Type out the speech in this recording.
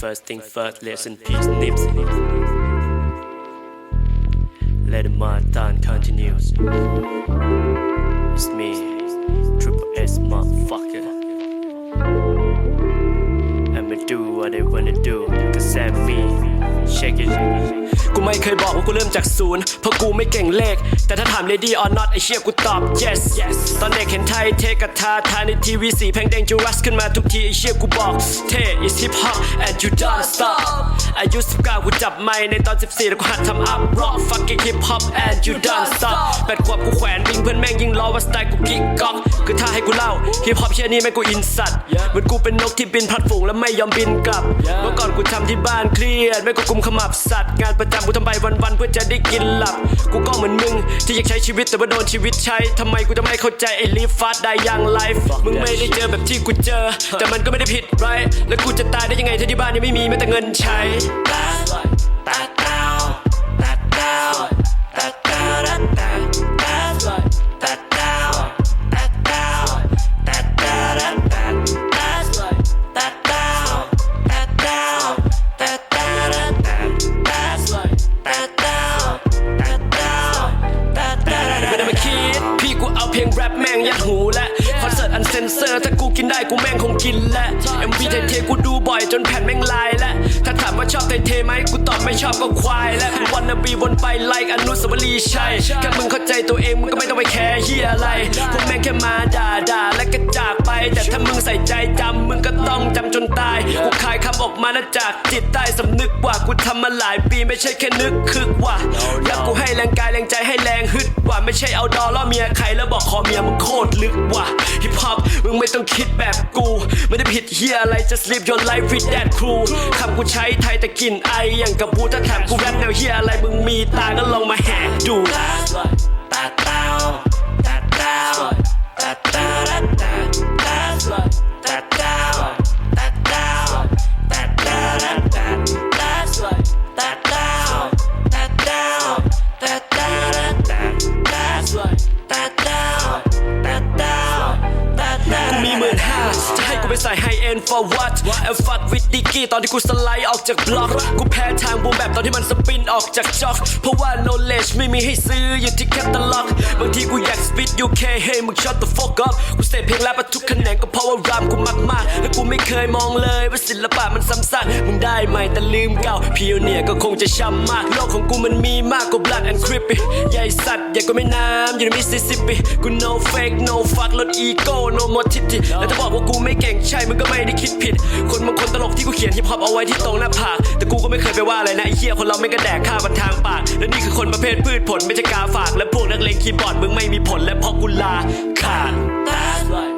First thing first, listen peace, nips. Let the marathon continues. It's me, Triple S motherfucker. I'ma do what I wanna do, cause I'm me. เคยบอกว่ากูเริ่มจากศูนย์เพราะกูไม่เก่งเลข แต่ถ้าถาม lady or not ไอเชี่ยกูตอบ yes yes ตอนเด็กเห็นไทยเทกบทาทาในทีวีสีแพงแดงจูรัสขึ้นมาทุกทีไอเชี่ยกูบอกเท่ is hip hop and you don't stop อายุ 19 กูจับไมค์ในตอน 14 แล้วกูหัดทำ up rock fucking hip hop and you don't stop แปดขวบกูแขวนบิงเพื่อนแม่งยิงล้อว่าสไตล์กูกิ๊กก๊อกคือถ้าให้กูเล่า hip hop เชี่ยนี่แม่งกูอินสัตว์เหมือนกูเป็นนกที่บินพลัดฝูงแล้วไม่ยอมบินกลับ เมื่อก่อนกูทำที่บ้านเครียดไม่ก็กุมขมับสัตว์งานประจำกูทำไปวันๆเพื่อจะได้กินหลับ กูก็เหมือนมึงที่อยากใช้ชีวิตแต่ว่าโดนชีวิตใช้ทำไมกูจะไม่เข้าใจไอ้ live fast ได้ยังไลฟ์มึงไม่ได้เจอแบบที่กูเจอ แต่มันก็ไม่ได้ผิดไรแล้วกูจะตายได้ยังไงถ้าที่บ้านยังไม่มีแม้แต่เงินใช้ไม่ได้มาคิดพี่กูเอาเพลงแรปแม่งยัดหูและคอนเสิร์ตอันเซนเซอร์ ถ้ากูกินได้กูแม่งคงกินและ MV ไทยเทกูดูบ่อยจนแผ่นแม่งลายและ ไทยเทไหมกูตอบไม่ชอบก็ควาย และกูวันนบีวนไปไลค์อนุสาวรีย์ชัยแค่มึงเข้าใจตัวเองมึงก็ไม่ต้องไปแคร์เฮียอะไรพวกแม่งแค่มาด่าด่าและก็จากไป แต่ถ้ามึงใส่ใจจำมึงก็ต้องจำจนตายกูคายคำออกมานะจากจิตใต้สำนึกว่ากูทำมาหลายปีไม่ใช่แค่นึกคึกว่าแล้วกูให้แรงกายแรงใจให้แรงฮึดว่า ไม่ใช่เอาดอล่อเมียใครแล้วบอกขอเมียมึงโคตรลึกว่ะฮิปฮอปมึงไม่ต้องคิดแบบกู ไม่ได้ผิดเฮียอะไร just live your life with that crew คำกูใช้ไทยแต่กลินไออย่างกับบูถ้าถามกูแรปแนวเฮียอะไรมึงมีตาก็ลองมาแหกดู กู ไปใส่ไฮเอ็น for what and fuck with Dicky ตอนที่กูสไลด์ออกจากบล็อก กูแพ้ทางบูมแบบตอนที่มันสปินออกจากจ็อก เพราะว่า knowledge ไม่มีให้ซื้ออยู่ที่แคตตาล็อก บางทีกูอยาก spit UK hey มึง shut the fuck up กูเสพเพลงแรปมาทุกแขนงก็เพราะว่ารามกูมากมากๆ และกูไม่เคยมองเลยว่าศิลปะมันซ้ำซากมึงได้ไหม่แต่ลืมเก่าพีเนียก็คงจะช้ำมาก โลกของกูมันมีมากกว่า blood and creepy ใหญ่สัตว์ใหญ่กว่าแม่น้ำอยู่ในมิสซิสซิปปีกู no fake no fuck ลด ego no more ทิฐิและถ้าบอกว่ากูไม่เก่งใช่มึงก็ไม่ได้คิดผิด คนบางคนตลกที่กูเขียนฮิปฮอปเอาไว้ที่ตรงหน้าผาก แต่กูก็ไม่เคยไปว่าอะไรนะไอ้เหี้ยคนเราไม่กระแดกข้าวบันทางปาก และนี่คือคนประเภทพืชผลไม่ใช่กาฝาก และพวกนักเลงคีย์บอร์ดมึงไม่มีผลและพอกูลาขาดตา